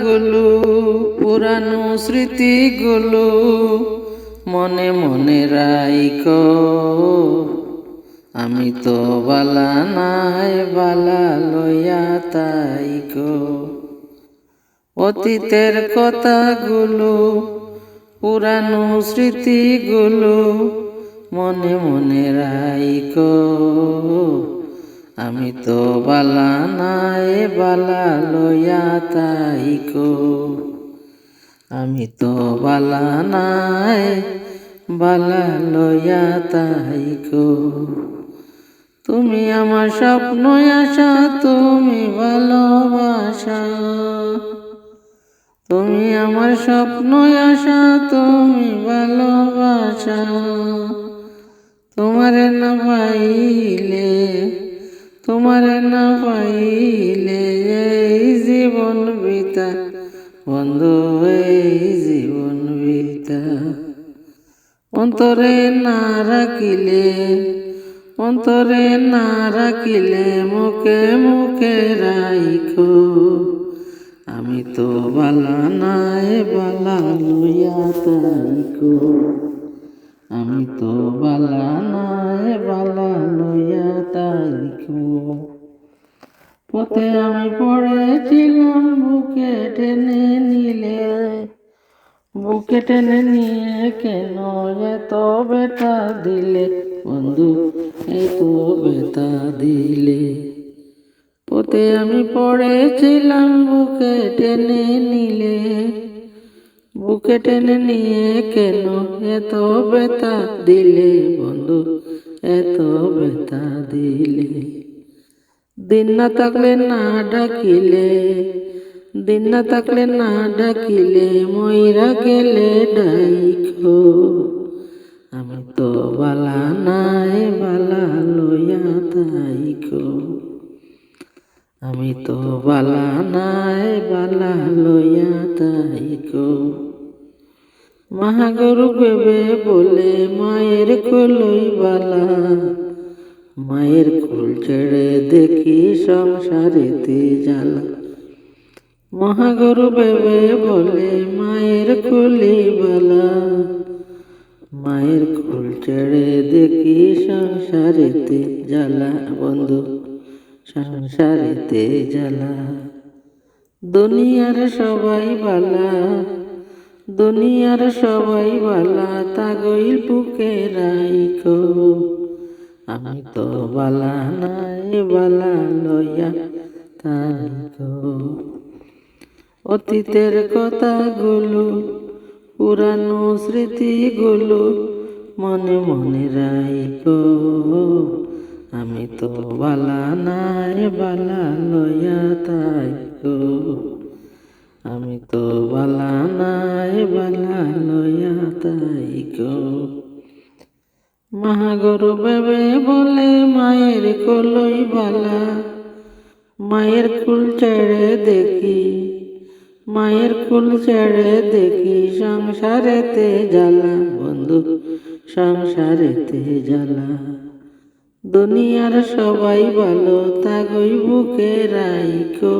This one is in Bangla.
গুলো পুরানো স্মৃতিগুলো মনে মনে রাইকো আমি তো বালা নাই, বালা লইয়া তাইকো। অতীতের কথাগুলো, পুরানো স্মৃতিগুলো মনে মনে রাইকো আমি তো বালা নাই, বালা লইয়া তাইকো আমি তো বালা নাই, বালা লইয়া তাইকো তুমি আমার স্বপ্ন, আশা, তুমি ভালোবাসা। তুমি আমার স্বপ্ন, আশা, তুমি ভালোবাসা। তোমারে না পাইলে তোমারে না পাইলে এই জীবন বিতা বন্ধু, এই জীবন বিতা অন্তরে না রাখিলে, অন্তরে না রাখিলে মুখে মুখে রাইখো। আমি তো বালা নাই, বালা লইয়া তাইকো আমি তো বালা পথে আমি পড়েছিলাম, বুকে টেনে নিলে। বুকে টেনে নিয়ে কেন এত বেটা দিলে? বন্ধু, এত বেটা দিলে। পথে আমি পড়েছিলাম, বুকে টেনে নিলে। বুকে টেনে নিয়ে কেন এত বেতা দিলে? বন্ধু দিন না থাকলে না ডাকিলে, দিন না থাকলে না ডাকিলে ময়রা গেলে ডাইখো। আমি তো বালা নাই, বালা লইয়া তাইখো। আমি তো বালা নাই, বালা লইয়া তাইকো মহাগরু ভেবে বলে মায়ের কলই বালা। মায়ের কুল ছেড়ে দেখি সংসারেতে জ্বালা মহাগরু ভেবে বলে, মায়ের কুলি বালা। মায়ের কুল ছেড়ে দেখি সংসারেতে জ্বালা, বন্ধু, সংসারেতে জ্বালা। দুনিয়ার সবাই বালা, দুনিয়ার সবাই বালা তাগইল বুকে রাইখো আমি তো বালা নাই, বালা লইয়া তাইকো অতীতের কথাগুলো, পুরানো স্মৃতিগুলো মনে মনে রাইকো আমি তো বালা নাই, বালা লইয়া তাইকো আমি তো বালা নাই, বালা লইয়া তাইকো মহাগরু বেবে বলে মায়ের কলই বালা। মায়ের কুল ছেড়ে দেখি, মায়ের কুল ছেড়ে দেখি, সংসারেতে জ্বালা। বন্ধু, সংসারেতে জ্বালা। দুনিয়ার সবাই ভালো তাগই বুকে রাইখো।